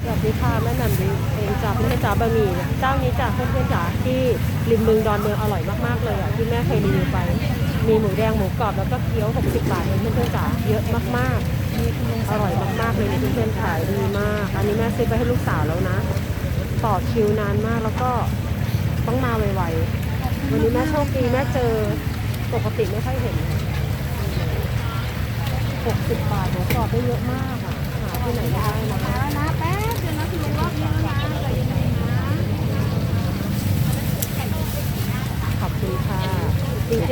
สวัสดีค่ะแม่แหม่มดีเองจากเพื่อนจ๋าบะหมี่เนี่ยเจ้านี้จากเพื่อนจ๋าที่ริมบึงดอนเมืองอร่อยมากๆเลยอะที่แม่เคยรีวิวไป มีหมูแดงหมูกรอบแล้วก็เกี๊ยว 60 บาทเองเพื่อนจ๋าเยอะมากๆ อร่อยมากๆเลยเนี่เพื่อนขายดีมาก อันนี้แม่ซื้อไปให้ลูกสาวแล้วนะ ต่อคิวนานมากแล้วก็ต้องมาไวๆวันนี้แม่โชคดีแม่เจอปกติไม่ค่อยเห็น 60 บาทหมูกรอบได้เยอะมากอะหาที่ไหนไม่ได้นะนะแป๊บเดียวนะคุณลุงรอบนี้แล้วนะใจเย็นๆนะ ขอบคุณค่ะ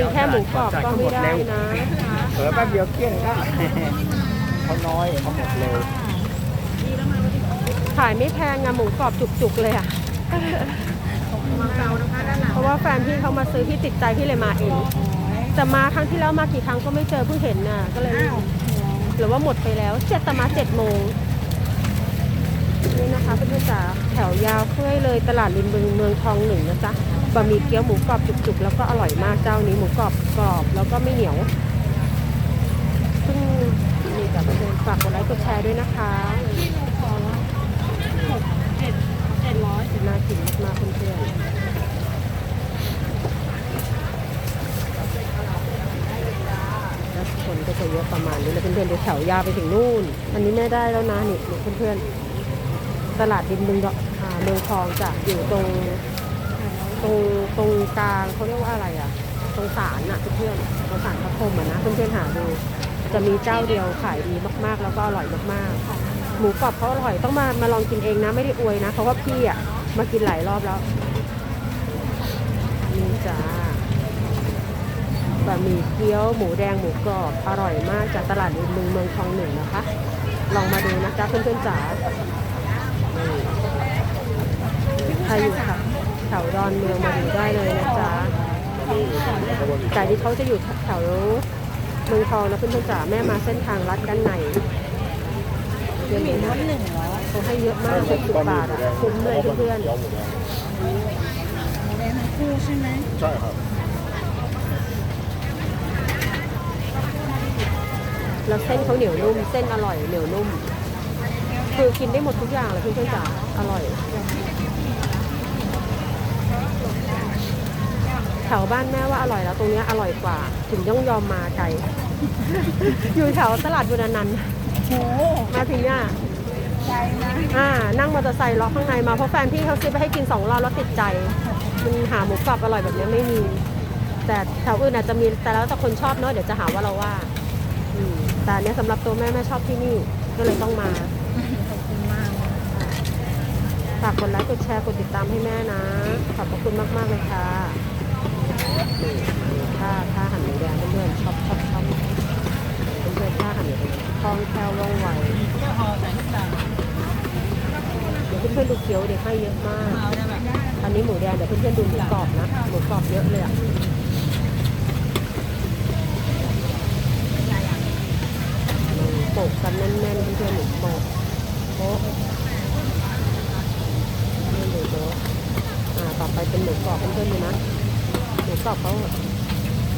จริงๆแค่หมูกรอบก็ไม่ได้นะเผลอแป๊บเดียวเกลี้ยงก็เขาน้อยเขาหมดเร็วขายไม่แพงอะหมูกรอบจุกๆเลยอะมาเกานะคะด้านหลังเพราะว่าแฟนพี่เขามาซื้อพี่ติดใจพี่เลยมาเองแต่มาครั้งที่แล้วมากี่ครั้งก็ไม่เจอเพิ่งเห็นน่ะก็เลยอ้าวหรือว่าหมดไปแล้วเจ็ดแต่มาเจ็ดโมงนี่นะคะเพื่อนๆจ๋าแถวยาวเพื่อยเลยตลาดริมบึงเมืองทองหนึ่งนะจ๊ะ บะหมี่เกี๊ยวหมูกรอบจุกๆ แล้วก็อร่อยมากเจ้านี้หมูกรอบกรอบแล้วก็ไม่เหนียวซึ่งนี่จ้ะเพื่อนฝากกดไลค์กดแชร์ด้วยนะคะเจ็ดเจ็ดร้อยน่ากินมากๆเพื่อนๆคนก็จะเยอะประมาณนี้แล้วเพื่อนๆเดี๋ยวแถวยาวไปถึงนู่น อันนี้แม่ได้แล้วนะนี่นี่เพื่อนๆตลาดดินบึงดอกอาเมืองทองจะอยู่ตรง ตรงตรงกลางเขาเรียกว่าอะไรอะตรงศาลน่ะเพื่อนๆตรงศาลพระพรหมอะนะเพื่อนๆหาดูจะมีเจ้าเดียวขายดีมากๆ แล้วก็อร่อยมากๆ หมูกรอบเขาอร่อยต้องมามาลองกินเองนะไม่ได้อวยนะเพราะว่าพี่อะมากินหลายรอบแล้วนี่จ้าบะหมี่เกี๊ยวหมูแดงหมูกรอบอร่อยมากจากตลาดริมบึงเมืองทองหนึ่งนะคะ ลองมาดูนะจ๊ะเพื่อนๆจ๋าใครอยู่ อนเมืองมาดูได้เลยนะจ๊ะแต่ที่เขาจะอยู่แถวเมืองทองนะเพื่อนๆจ๋าแม่มาเส้นทางลัดด้านในเดี๋ยวนี้นะหนึ่งเหรอเขาให้เยอะมาก60บาทอะคุ้มเลยเพื่อนหมูแดงทั้งคู่ใช่ไหมใช่ครับแล้วเส้นเขาเหนียวนุ่ม เส้นอร่อยเหนียวนุ่ม คือกินได้หมดทุกอย่างเลยเพื่อนๆจ๋าอร่อย ถวบ้านแม่ว่าอร่อยแล้วตรงเนี้ยอร่อยกว่า ถึงต้องยอมมาไกล อยู่แถวตลาดบุรนันท์โอ้มาถึงเนี่ยใจนะอ่านั่งมอเตอร์ไซค์เลาะข้างในมาเพราะแฟนพี่เขาซื้อไปให้กินสองรอบแล้วติดใจ มันหาหมูกรอบอร่อยแบบนี้ไม่มี แต่แถวอื่นอาจจะมีแต่แล้วแต่คนชอบเนอะเดี๋ยวจะหาว่าเราว่าอืมแต่อันเนี้ยสำหรับตัวแม่แม่ชอบที่นี่ก็เลยต้องมาขอบคุณมากฝากกดไลค์กดแชร์กดติดตามให้แม่นะขอบพระคุณมาก ๆ เลยค่ะนี่ค่าค่าหั่นหมูแดงเพื่อนๆชอบชอบชอบเพื่อนๆค่าหั่นหมูแดงคล่องแคล่วว่องไว เจ้าหอใส่ทุกอย่าง เดี๋ยวเพื่อนๆดูเกี๊ยวเดี๋ยวให้เยอะมากเอาได้ไหมอันนี้หมูแดงเดี๋ยวเพื่อนๆดูหมูกรอบนะ หมูกรอบเยอะเลยอะอืมโปะกันแน่นๆเพื่อนๆหมูโปะโป๊ะเพื่อนๆดูโป๊ะอ่าต่อไปเป็นหมูกรอบเพื่อนๆดูนะหมูกรอบเขา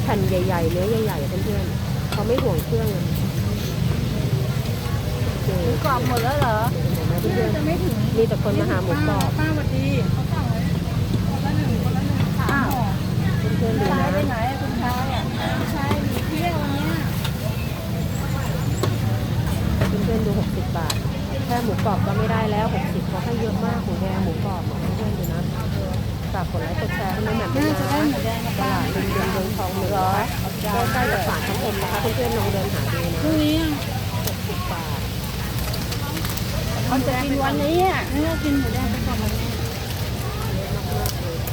แผ่นใหญ่ๆเนื้อใหญ่ๆเพื่อนๆเขาไม่ห่วงเครื่องอะโอเคหมูกรอบหมดแล้วเหรอ จะไม่ถึงมีแต่คนมาหาหมูกรอบป้าสวัสดีเขาสั่งไว้คนละหนึ่งคนละหนึ่งสามห่อเพื่อนดูนะไปไหนคุณชายอะคุณชายหนีเที่ยววันเนี้ยเพื่อนดู 60 บาท แค่หมูกรอบก็ไม่ได้แล้ว 60เขาให้เยอะมากหมูแดงหมูกรอบของเพื่อนๆดูนะฝากกดไลค์กดแชร์ให้แม่แหม่มด้วยน่าจะได้นะหมูแดงกับตป้าลาดริมเดินเมืองทองเหนือใกล้ๆกับศาลทั้งอมนะคะเพื่อนๆลองเดินหาดูนะ พรุ่งนี้อะ 60 บาท เขาจะ กินวันนี้อะกินหมูแดงไปก่อน